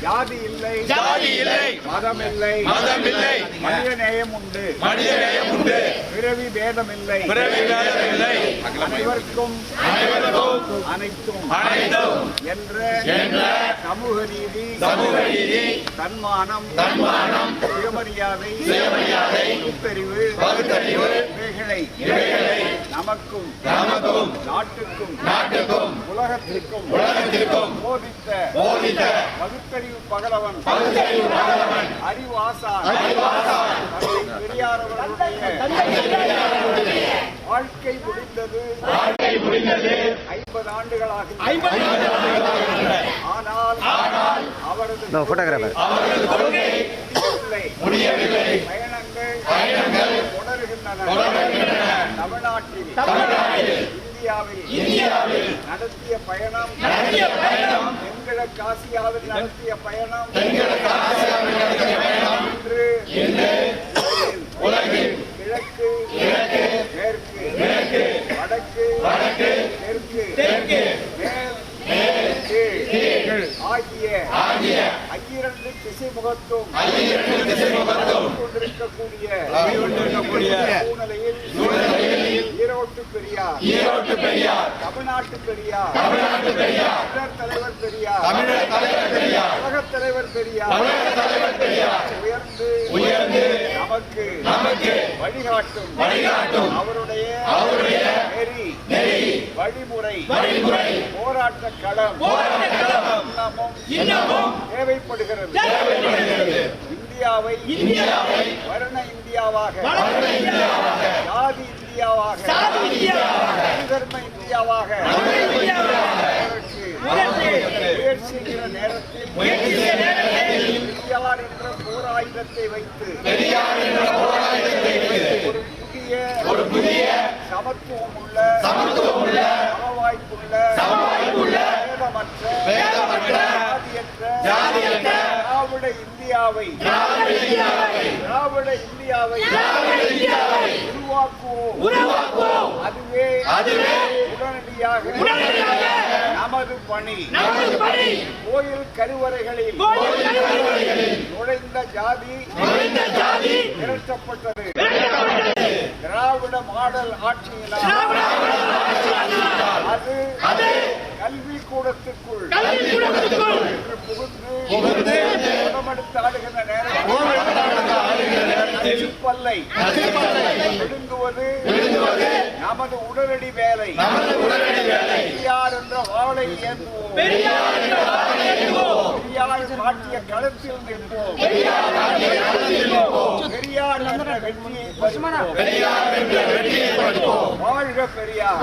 ஜாதி இல்லை. ஜாதி இல்லை. மதம் இல்லை. மதம் இல்லை. மனித நேயம் உண்டு. மனித நேயம் உண்டு. பிறவி பேதம் இல்லை பிறவி வேதம் இல்லை அனைவருக்கும் அனைவருக்கும் அனைத்தும் அனைத்தும் என்ற என்ற சமூக நீதி சமூக நீதி தன்மானம் தன்மானம் சுயமரியாதை சுயமரியாதை பகுத்தறிவு பகுத்தறிவு இவைகளை இவைகளை நமக்கும் நமக்கும் நாட்டுக்கும் நாட்டுக்கும் உலகத்திற்கும் உலகத்திற்கும் போதித்த போதித்த பகுத்தறிவு பகலவன். பகுத்தறிவு பகலவன். வாழ்க்கை முடிந்தது. வாழ்க்கை முடிந்தது. ஐம்பது ஆண்டுகளாக ஆனால் அவரது photographer. அவரது கொள்கை முடியவில்லை. முடியவில்லை. பயணங்கள் பயணங்கள் தொடர்கின்றன. தொடர்கின்றன. தமிழ்நாட்டில் தமிழ்நாட்டில் இந்தியாவில் இந்தியாவில் நடத்திய பயணம் நடத்திய பயணம் தென்கிழக்கு ஆசியாவில் நடத்திய பயணம் தென்கிழக்கு ஆசியாவில் நடத்திய பயணம் இன்று இன்று உலகில் கிழக்கு கிழக்கு மேற்கு மேற்கு வடக்கு வடக்கு தெற்கு தெற்கு மேல் கீழ் கீழ் ஆகிய ஆகிய திசை முகத்தும் கொண்டிருக்கக்கூடிய சூழ்நிலையில் ஈரோட்டு பெரியார். ஈரோட்டு பெரியார். தமிழ்நாட்டு பெரியார். தமிழ்நாட்டு பெரியார். தமிழர் தலைவர் பெரியார். தமிழர் தலைவர் பெரியார். உலகத் தலைவர் பெரியார். தமிழக தலைவர் பெரியார். உயர்ந்து உயர்ந்து நமக்கு நமக்கு வழிகாட்டும். வழிகாட்டும். அவருடைய அவருடைய நெறி நெறி. வழிமுறை வழிமுறை. போராட்ட களம். போராட்ட களம் இன்னமும் இன்னமும் தேவைப்படுகிறது. இந்தியாவை இந்தியாவை வர்ண இந்தியாவாக ஜாதி இந்தியாவாக தர்ம இந்தியாவாக இந்தியாவாக முயற்சிக்கிற நேரத்தில் பெரியார் என்ற போராயுதத்தை வைத்து ஒரு புதிய ஒரு புதிய சமத்துவம் உள்ள சமத்துவம் உள்ள சமவாய்ப்புள்ள சமவாய்ப்புள்ள வேதமற்ற வேதமற்ற ஜாதியற்ற ஜாதியற்ற திராவிட இந்தியாவை திராவிட இந்தியாவை திராவிட இந்தியாவை திராவிட இந்தியாவை உருவாக்குவோம். உருவாக்குவோம். அதுவே அதுவே உடனடியாக உடனடியாக நமது பணி. நமது பணி. கோயில் கருவறைகளில் நுழைந்த ஜாதி நுழைந்த ஜாதி திரட்டப்பட்டது. திராவிட மாடல் ஆட்சியினால் அது அது கல்வி கூடத்திற்குள் புகுந்து உடமெடுத்து ஆடுகின்ற நேரத்தில் நச்சுப்பல்லை விழுங்குவது நமது உடனடி வேலை. நமது உடனடி வேலை. பெரியார் என்ற வாளை ஏந்துவோம். பெரியார் காட்டிய களத்தில் நிற்போம். பெரியார் என்ற வெற்றியை வாழ்க பெரியார்.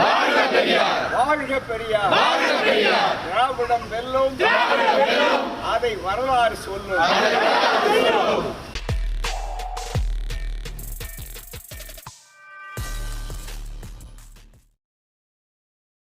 வாழ்க பெரியார். திராவிடம் வெல்லும். திராவிடம் வெல்லும். அதை வரலாறு சொல்லும். அதை வரலாறு சொல்லும்.